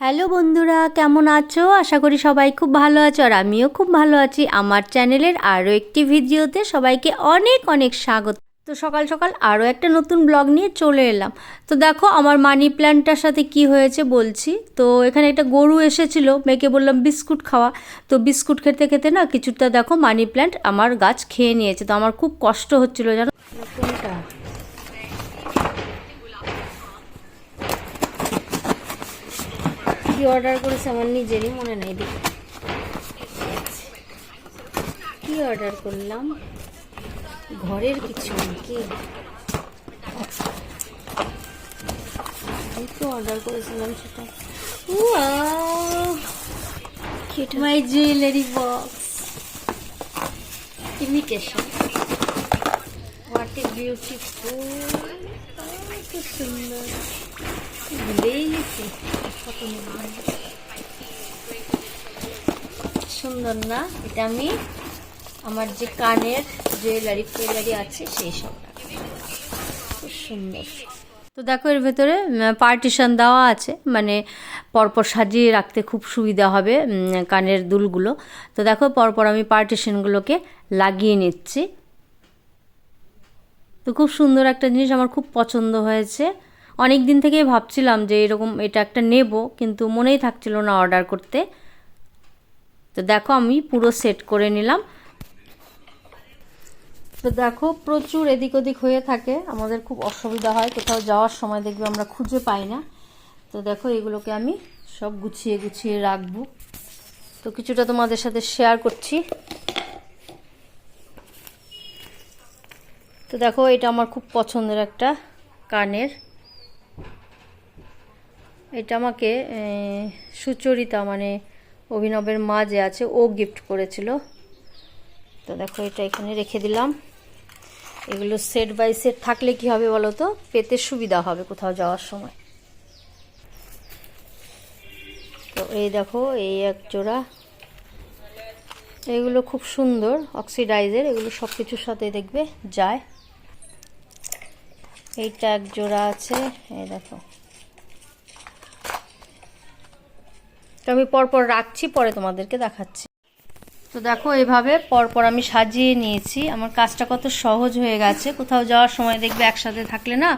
Hello বন্ধুরা, কেমন আছো? আশা করি সবাই খুব ভালো আছো আর আমিও খুব ভালো আছি। আমার চ্যানেলের আরও একটি ভিডিওতে সবাইকে অনেক অনেক স্বাগত। তো সকাল সকাল আরও একটা নতুন ব্লগ নিয়ে চলে এলাম। তো দেখো, আমার মানি প্ল্যান্টটার সাথে কি হয়েছে বলছি। তো এখানে একটা গরু এসেছিল, মেয়েকে বললাম বিস্কুট খাওয়া। তো বিস্কুট খেতে খেতে না কিছুটা দেখো মানি প্ল্যান্ট আমার গাছ খেয়ে নিয়েছে। তো আমার খুব কষ্ট হচ্ছিল, জানো? কি অর্ডার করেছে, আমার নিজেরই মনে নেই দেখি। কি অর্ডার করলাম? ঘরের কিছু নাকি? তো অর্ডার করেছিলাম সেটা। My jewellery box imitation what is beautiful সুন্দর ভুলেই গেছি। সুন্দর না? এটা আমি আমার যে কানের জুয়েলারি ফুয়েলারি আছে সেই সব। সুন্দর। তো দেখো এর ভেতরে পার্টিশন দেওয়া আছে মানে পরপর সাজিয়ে রাখতে খুব সুবিধা হবে কানের দুলগুলো। তো দেখো পরপর আমি পার্টিশনগুলোকে লাগিয়ে নিচ্ছি। তো খুব সুন্দর একটা জিনিস, আমার খুব পছন্দ হয়েছে। অনেক দিন থেকেই ভাবছিলাম যে এরকম এটা একটা নেব, কিন্তু মনেই থাকছিল না অর্ডার করতে। তো দেখো আমি পুরো সেট করে নিলাম। তো দেখো প্রচুর এদিক ওদিক হয়ে থাকে, আমাদের খুব অসুবিধা হয়, কোথাও যাওয়ার সময় দেখবে আমরা খুঁজে পাই না। তো দেখো এগুলোকে আমি সব গুছিয়ে গুছিয়ে রাখব। তো কিছুটা তোমাদের সাথে শেয়ার করছি। তো দেখো এটা আমার খুব পছন্দের একটা কানের এটা আমাকে সুচরিতা মানে অভিনবের মা যে আছে, ও গিফট করেছিল। তো দেখো, এটা এখানে রেখে দিলাম। এগুলো সেট বাই সেট থাকলে কি হবে বলো তো? পেতে সুবিধা হবে কোথাও যাওয়ার সময়। তো এই দেখো, এই এক জোড়া। এগুলো খুব সুন্দর অক্সিডাইজের এগুলো সব কিছুর সাথে দেখবে, যায়। এইটা এক জোড়া আছে, এই দেখো। তো আমি পরপর রাখছি, পরে তোমাদেরকে দেখাচ্ছি। তো দেখো, এভাবে পরপর আমি সাজিয়ে নিয়েছি। আমার কাজটা কত সহজ হয়ে গেছে। কোথাও যাওয়ার সময় দেখবে একসাথে থাকলে না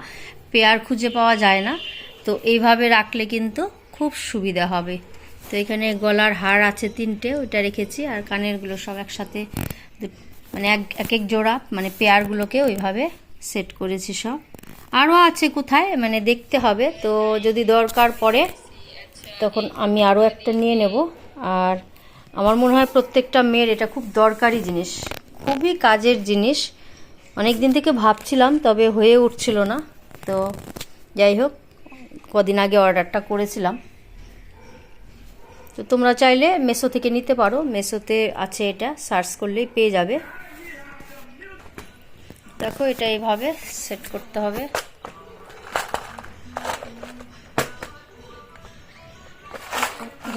পেয়ার খুঁজে পাওয়া যায় না। তো এইভাবে রাখলে কিন্তু খুব সুবিধা হবে। তো এখানে গলার হার আছে তিনটে, ওইটা রেখেছি আর কানেরগুলো সব একসাথে মানে এক এক এক জোড়া মানে পেয়ারগুলোকে ওইভাবে সেট করেছি সব। আরও আছে কোথায় মানে দেখতে হবে। তো যদি দরকার পড়ে তখন আমি আরও একটা নিয়ে নেব। আর আমার মনে হয় প্রত্যেকটা মেয়ের এটা খুব দরকারি জিনিস, খুবই কাজের জিনিস। অনেক দিন থেকে ভাবছিলাম, তবে হয়ে উঠছিল না। তো যাই হোক, কদিন আগে অর্ডারটা করেছিলাম। তো তোমরা চাইলে মেসো থেকে নিতে পারো। মেসোতে আছে এটা, সার্চ করলেই পেয়ে যাবে। দেখো এটা এইভাবে সেট করতে হবে।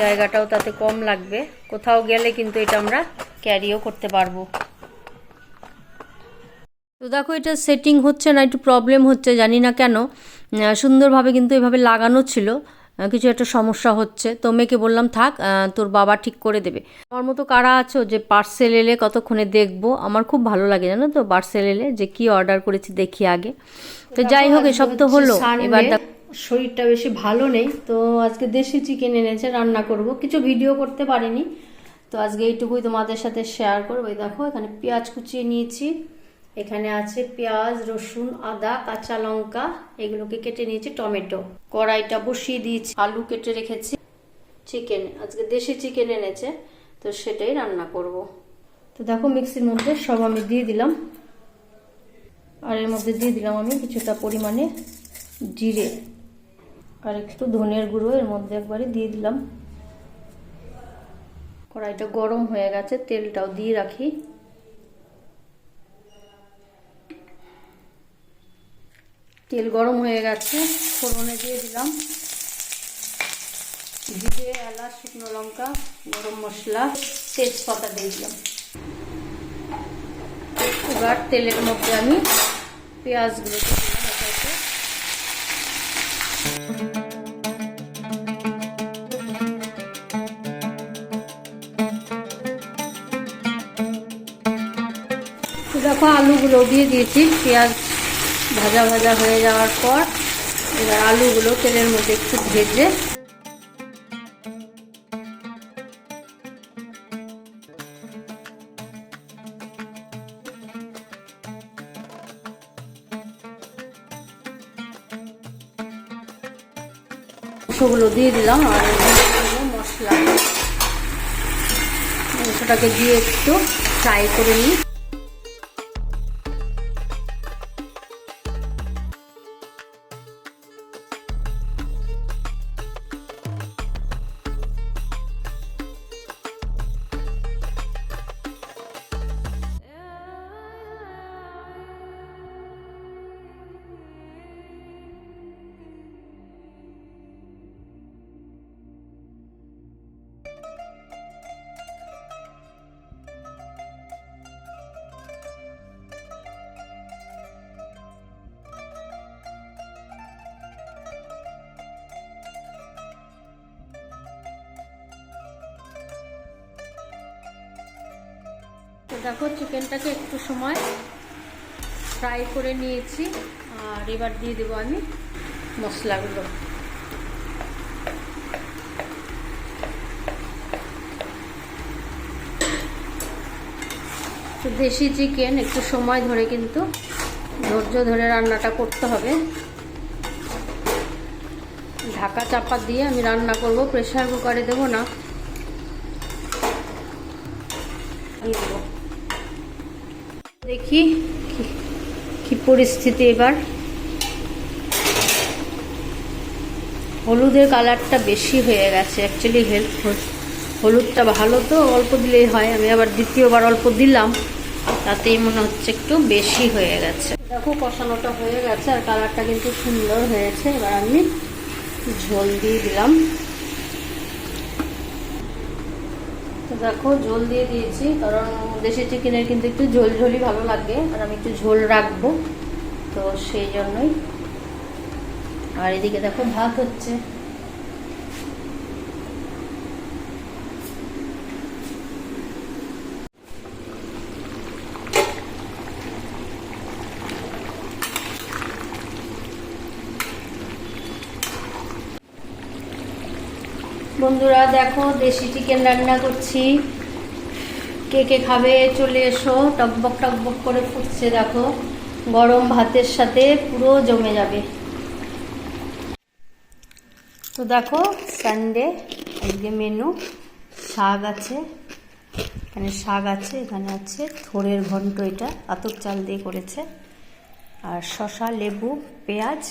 জায়গাটাও তাতে কম লাগবে। কোথাও গেলে কিন্তু এটা আমরা ক্যারিও করতে পারব। তো দেখো এটা সেটিং হচ্ছে না একটু প্রবলেম হচ্ছে জানি না কেন। সুন্দরভাবে কিন্তু এভাবে লাগানো ছিল। কিছু একটা সমস্যা হচ্ছে। তো মেয়েকে বললাম থাক তোর বাবা ঠিক করে দেবে। আমার মতো কারা আছো যে পার্সেল এলে কতক্ষণে দেখব? আমার খুব ভালো লাগে জানো তো পার্সেল এলে যে কি অর্ডার করেছি দেখি আগে। তো যাই হোক এসব তো হলো। এবার দেখো শরীরটা বেশি ভালো নেই, তো আজকে দেশি চিকেন এনেছে, রান্না করব। কিছু ভিডিও করতে পারিনি, তো আজকে এইটুকুই তোমাদের সাথে শেয়ার করব। দেখো, এখানে পেঁয়াজ কুচিয়ে নিয়েছি, এখানে আছে পেঁয়াজ, রসুন, আদা, কাঁচা লঙ্কা, এগুলোকে কেটে নিয়েছি, টমেটো। কড়াইটা বসিয়ে দিয়েছি, আলু কেটে রেখেছি চিকেন আজকে দেশি চিকেন এনেছে, তো সেটাই রান্না করব। তো দেখো মিক্সির মধ্যে সব আমি দিয়ে দিলাম। আর এর মধ্যে দিয়ে দিলাম আমি কিছুটা পরিমাণে জিরে। আর একটু ধনের গুঁড়ো এর মধ্যে একবারে দিয়ে দিলাম। কড়াইটা গরম হয়ে গেছে, তেলটাও দিয়ে রাখি। তেল গরম হয়ে গেছে, ফোড়নে দিয়ে দিলাম। জিরে, এলাচ, শুকনো লঙ্কা, গরম মশলা, তেজপাতা দিয়ে দিলাম। এবার তেলের মধ্যে আমি পেঁয়াজগুলো দেখো আলুগুলো দিয়ে দিয়েছি, পেঁয়াজ ভাজা ভাজা হয়ে যাওয়ার পর এবার আলুগুলো তেলের মধ্যে একটু ভেজে মাংসগুলো দিয়ে দিলাম আর মশলা। মাংসটাকে দিয়ে একটু ফ্রাই করে নিই। তো দেখো চিকেনটাকে একটু সময় ফ্রাই করে নিয়েছি, আর এবার দিয়ে দেবো আমি মশলাগুলো। তো দেশি চিকেন, একটু সময় ধরে কিন্তু ধৈর্য ধরে রান্নাটা করতে হবে। ঢাকা চাপা দিয়ে আমি রান্না করব প্রেশার কুকারে দেবো না দিয়ে দেবো দেখি কি- পরিস্থিতি এবার? হলুদের কালারটা বেশি হয়ে গেছে অ্যাকচুয়ালি হেল্প হলুদটা ভালো তো, অল্প দিলেই হয়, আমি আবার দ্বিতীয়বার অল্প দিলাম, তাতেই মনে হচ্ছে একটু বেশি হয়ে গেছে। দেখো, কষানোটা হয়ে গেছে, আর কালারটা কিন্তু সুন্দর হয়েছে, এবার আমি ঝোল দিয়ে দিলাম তো দেখো, ঝোল দিয়ে দিয়েছি, কারণ দেশি চিকেনের কিন্তু একটু ঝোল ঝোলই ভালো লাগে, আর আমি একটু ঝোল রাখব, তো সেই জন্যই। আর এদিকে দেখো, ভাত হচ্ছে। বন্ধুরা, দেখো, দেশি চিকেন রান্না করছি। কে কে খাবে চলে এসো। টকবক টকবক করে ফুটছে, দেখো। গরম ভাতের সাথে পুরো জমে যাবে। তো দেখো সানডে আজকে মেনু শাক আছে। এখানে শাক আছে, এখানে আছে থোড়ের ঘন্ট এটা, আতপ চাল দিয়ে করেছে। আর শশা লেবু, পেঁয়াজ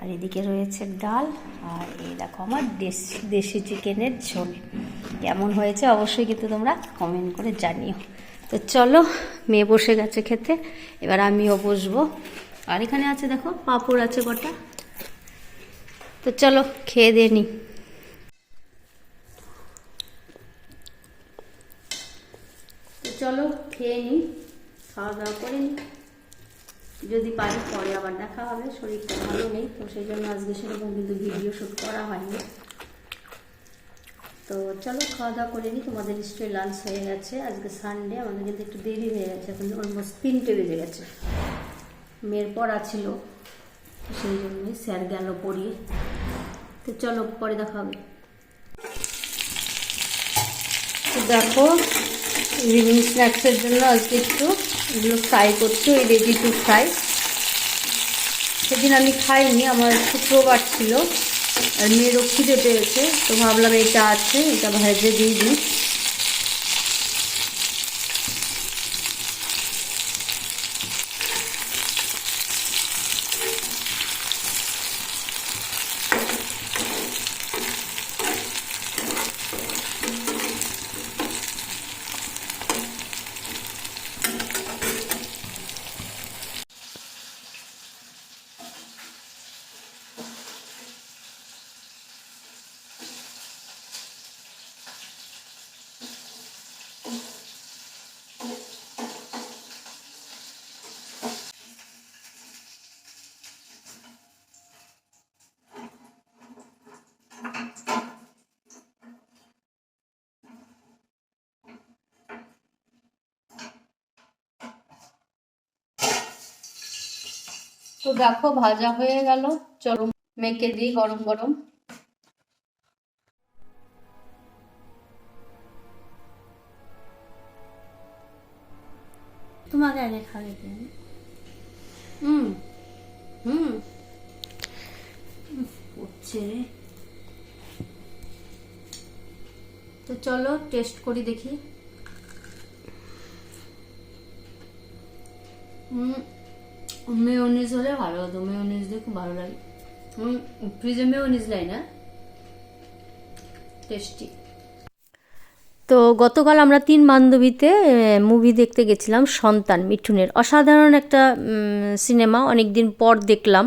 আর এদিকে রয়েছে ডাল, আর এই দেখো আমার দেশি দেশি চিকেনের ঝোল। কেমন হয়েছে অবশ্যই কিন্তু তোমরা কমেন্ট করে জানিও। তো চলো, মেয়ে বসে গেছে খেতে, এবার আমিও বসবো। আর এখানে আছে দেখো, পাঁপড় আছে কটা। তো চলো, খেয়ে দিয়ে নি। চলো, খেয়ে নিই খাওয়া দাওয়া করে নিই যদি পারি পরে আবার দেখা হবে, শরীরটা ভালো নেই, তো সেই জন্য আজকে সেরকম কিন্তু ভিডিও শ্যুট করা হয়নি। তো চলো খাওয়া দাওয়া করে নিই, তোমাদের নিশ্চয়ই লাঞ্চ হয়ে গেছে। আজকে সানডে আমাদের কিন্তু একটু দেরি হয়ে গেছে, এখন অলমোস্ট তিনটে বেজে গেছে। মেয়ের পড়া ছিল সেই জন্যই স্যার গেল পড়িয়ে। তো চলো পরে দেখা হবে। দেখো ইভিনিং স্ন্যাক্সের জন্য আজকে একটু এগুলো ফ্রাই করছি, ওই রেডি টু ফ্রাই সেদিন আমি খাইনি, আমার শুক্রবার ছিল। আর মেয়েরও খিদে পেয়েছে, তো ভাবলাম এটা আছে, এটা ভেজে দিয়ে দিই। তো দেখো ভাজা হয়ে গেল। চলো মেখে দিই গরম গরম। তোমাকে আগে খাওয়াই দিই। হুম হুম। পড়ছে রে তো চলো টেস্ট করি দেখি। মেয়নিজ হলে ভালো হতো। মেয়নিজ দিয়ে খুব ভালো লাগে। ফ্রিজে মেয়নিজ লাই না? টেস্টি তো গতকাল আমরা তিন বান্ধবীতে মুভি দেখতে গেছিলাম, সন্তান, মিঠুনের। অসাধারণ একটা সিনেমা অনেক দিন পর দেখলাম।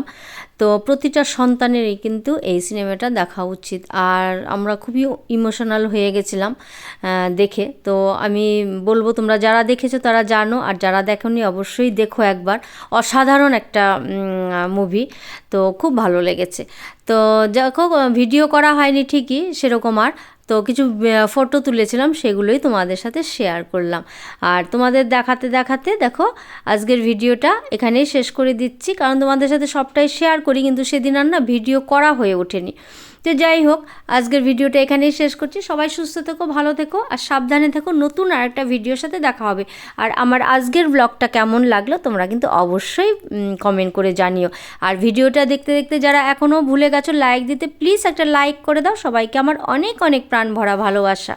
তো প্রতিটা সন্তানেরই কিন্তু এই সিনেমাটা দেখা উচিত। আর আমরা খুবই ইমোশনাল হয়ে গেছিলাম দেখে। তো আমি বলব, তোমরা যারা দেখেছ তারা জানো, আর যারা দেখোনি অবশ্যই দেখো একবার। অসাধারণ একটা মুভি তো খুব ভালো লেগেছে। তো দেখো ভিডিও করা হয়নি ঠিকই, সেরকম আর। তো কিছু ফটো তুলেছিলাম, সেগুলোই তোমাদের সাথে শেয়ার করলাম। আর তোমাদের দেখাতে দেখাতে দেখো, আজকের ভিডিওটা এখানেই শেষ করে দিচ্ছি, কারণ তোমাদের সাথে সবটাই শেয়ার করি, কিন্তু সেদিন আর না ভিডিও করা হয়ে ওঠেনি। তো যাই হোক, আজকের ভিডিওটা এখানেই শেষ করছি। সবাই সুস্থ থেকো, ভালো থেকো, আর সাবধানে থেকো। নতুন আর একটা ভিডিওর সাথে দেখা হবে। আর আমার আজকের ব্লগটা কেমন লাগল তোমরা কিন্তু অবশ্যই কমেন্ট করে জানিও। আর ভিডিওটা দেখতে দেখতে যারা এখনও ভুলে গেছো লাইক দিতে প্লিজ একটা লাইক করে দাও। সবাইকে আমার অনেক অনেক প্রাণ ভরা ভালোবাসা।